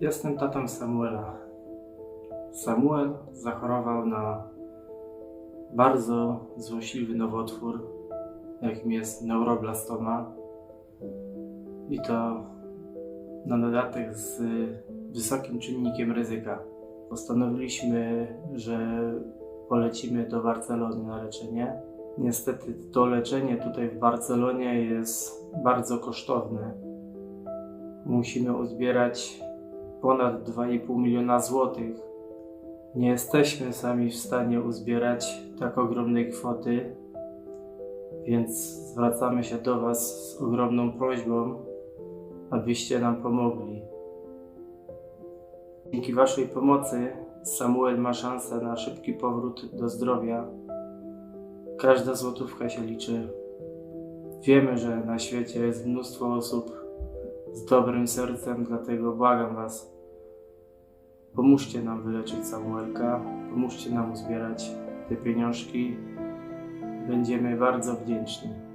Jestem tatą Samuela. Samuel zachorował na bardzo złośliwy nowotwór, jakim jest neuroblastoma. I to na dodatek z wysokim czynnikiem ryzyka. Postanowiliśmy, że polecimy do Barcelony na leczenie. Niestety to leczenie tutaj w Barcelonie jest bardzo kosztowne. Musimy uzbierać ponad 2,5 miliona złotych. Nie jesteśmy sami w stanie uzbierać tak ogromnej kwoty, więc zwracamy się do Was z ogromną prośbą, abyście nam pomogli. Dzięki Waszej pomocy Samuel ma szansę na szybki powrót do zdrowia. Każda złotówka się liczy. Wiemy, że na świecie jest mnóstwo osób z dobrym sercem, dlatego błagam Was, pomóżcie nam wyleczyć Samuelka, pomóżcie nam uzbierać te pieniążki. Będziemy bardzo wdzięczni.